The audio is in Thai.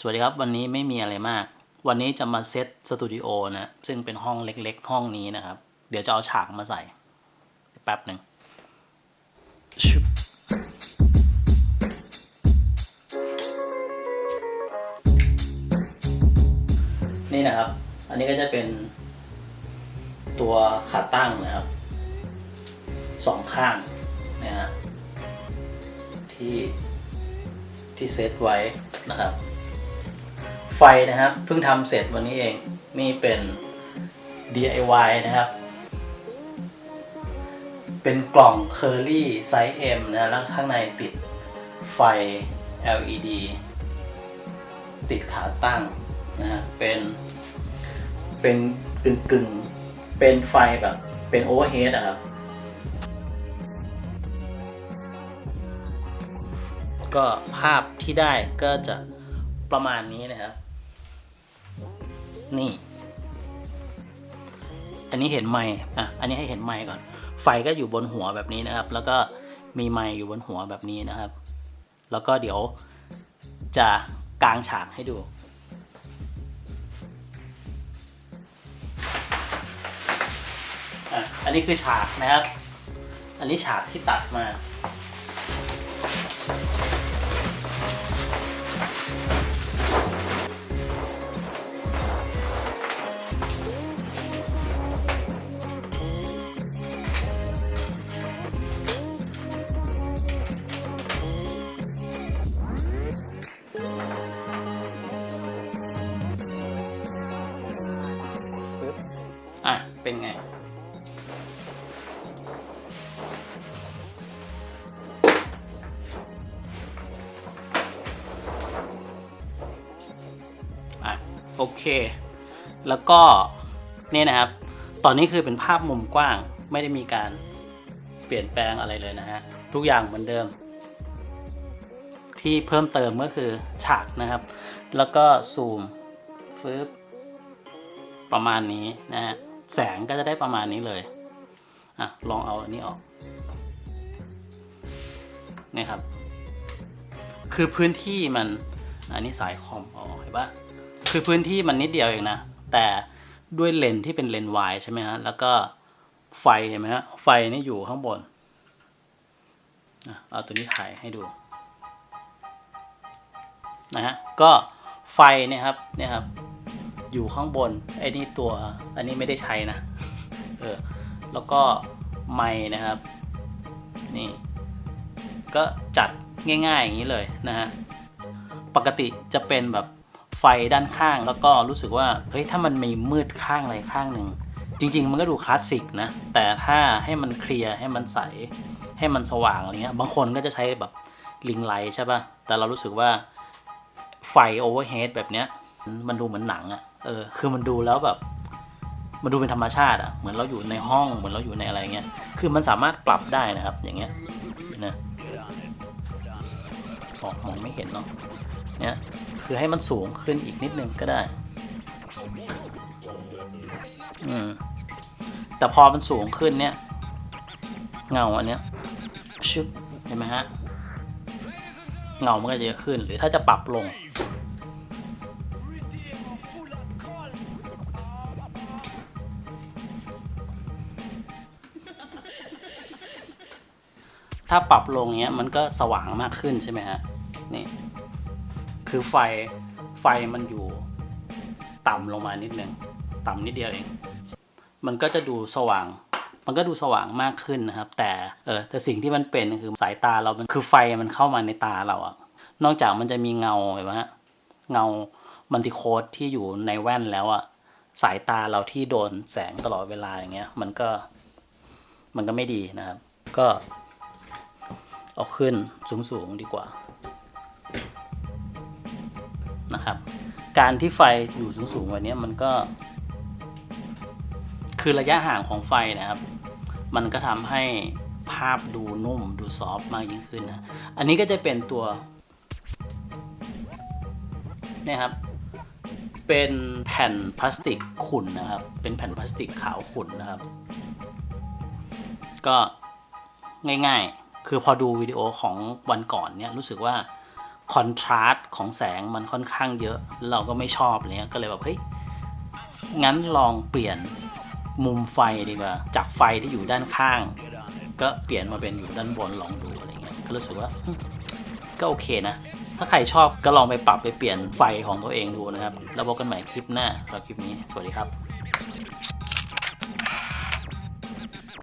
สวัสดีครับ วันนี้ไม่มีอะไรมาก วันนี้จะมาเซตสตูดิโอนะ ซึ่งเป็นห้องเล็กๆ ห้องนี้นะครับ เดี๋ยวจะเอาฉากมาใส่แป๊บหนึ่งชึบนี่นะครับ อันนี้ก็จะเป็นตัวขาตั้งนะครับสองข้างนะฮะที่ที่เซตไว้นะครับ ไฟนะครับเพิ่งทำเสร็จวันนี้เองนี่เป็น DIY นะครับ เป็นกล่องเคอรี่ไซส์ M นะแล้วข้างในติดไฟ LED ติดขาตั้งนะฮะเป็นเป็นกึ่งกึ่งเป็นไฟแบบเป็นโอเวอร์เฮดอะครับ ก็ภาพที่ได้ก็จะประมาณนี้นะครับ นี่ อันนี้เห็นไม้อะ อันนี้ให้เห็นไม้ก่อน ไฟก็อยู่บนหัวแบบนี้นะครับ แล้วก็มีไม้อยู่บนหัวแบบนี้นะครับ แล้วก็เดี๋ยวจะกางฉากให้ดูอะอันนี้คือฉากนะครับ อันนี้ฉากที่ตัดมา อะ เป็นไง อะ โอเค แล้วก็ นี่นะครับ ตอนนี้คือเป็นภาพมุมกว้าง ไม่ได้มีการเปลี่ยนแปลงอะไรเลยนะฮะ ทุกอย่างเหมือนเดิม ที่เพิ่มเติมก็คือฉากนะครับ แล้วก็ซูมฟึบประมาณนี้นะฮะ แสงก็จะได้ประมาณนี้เลยอะลองเอาอันนี้ออกนี่ครับ คือพื้นที่มันอันนี้สายคอมเอาอเห็นปะคือพื้นที่มันนิดเดียวเองนะ แต่ด้วยเลนที่เป็นเลนวายใช่ไหมฮะ แล้วก็ไฟเห็นไหมฮะ ไฟนี่อยู่ข้างบนอะเอาตัวนี้ถ่ายให้ดูนะฮะ ก็ไฟเนี่ยครับ เนี่ยครับ อยู่ข้างบนไอ้นี่ตัวอันนี้ไม่ได้ใช้นะเออแล้วก็ไม้นะครับนี่ก็จัดง่ายๆอย่างนี้เลยนะฮะปกติจะเป็นแบบไฟด้านข้างแล้วก็รู้สึกว่าเฮ้ยถ้ามันมีมืดข้างอะไรข้างหนึ่งจริง ๆ มันก็ดูคลาสสิกนะแต่ถ้าให้มันเคลียร์ให้มันใสให้มันสว่างอะไรเงี้ยบางคนก็จะใช้แบบลิงไลท์ใช่ป่ะแต่เรารู้สึกว่าไฟโอเวอร์เฮดแบบเนี้ยมันดูเหมือนหนังอะ เออ คือมันดูแล้วแบบ มันดูเป็นธรรมชาติอะ่ะ เหมือนเราอยู่ในห้อง เหมือนเราอยู่ในอะไรเงี้ย คือมันสามารถปรับได้นะครับ อย่างเงี้ยนะออกมองไม่เห็นเนาะ เนี่ย คือให้มันสูงขึ้นอีกนิดนึงก็ได้ อืม แต่พอมันสูงขึ้นเนี่ย เงาอันเนี้ยชึบเห็นไหมฮะ เงามันก็จะเยอะขึ้น หรือถ้าจะปรับลง ถ้าปรับลงเนี้ยมันก็สว่างมากขึ้นใช่ไหมฮะนี่คือไฟไฟมันอยู่ต่ำลงมานิดนึงต่ำนิดเดียวเอง มันก็จะดูสว่าง มันก็ดูสว่างมากขึ้นนะครับ แต่เออแต่สิ่งที่มันเป็นคือสายตาเรามันคือไฟมันเข้ามาในตาเราอะนอกจากมันจะมีเงาเห็นไหมฮะเงามัลติโคดที่อยู่ในแว่นแล้วอะสายตาเราที่โดนแสงตลอดเวลาอย่างเงี้ย มันก็มันก็ไม่ดีนะครับ ก็ เอาขึ้นสูงๆดีกว่านะครับ การที่ไฟอยู่สูงๆวันนี้มันก็ คือระยะห่างของไฟนะครับ มันก็ทำให้ภาพดูนุ่มดูซอฟมากยิ่งขึ้นนะอันนี้ก็จะเป็นตัวนี่ครับเป็นแผ่นพลาสติกขุ่นนะครับ เป็นแผ่นพลาสติกขาวขุ่นนะครับ ก็ง่ายๆ คือพอดูวิดีโอของวันก่อนเนี่ยรู้สึกว่าคอนทราสต์ของแสงมันค่อนข้างเยอะ เราก็ไม่ชอบเงี้ยก็เลยแบบเฮ้ยงั้นลองเปลี่ยนมุมไฟดีกว่าจากไฟที่อยู่ด้านข้าง ก็เปลี่ยนมาเป็นอยู่ด้านบนลองดูอะไรเงี้ยก็รู้สึกว่าก็โอเคนะ ถ้าใครชอบก็ลองไปปรับไปเปลี่ยนไฟของตัวเองดูนะครับ แล้วพบกันใหม่คลิปหน้าสำหรับคลิปนี้ สวัสดีครับ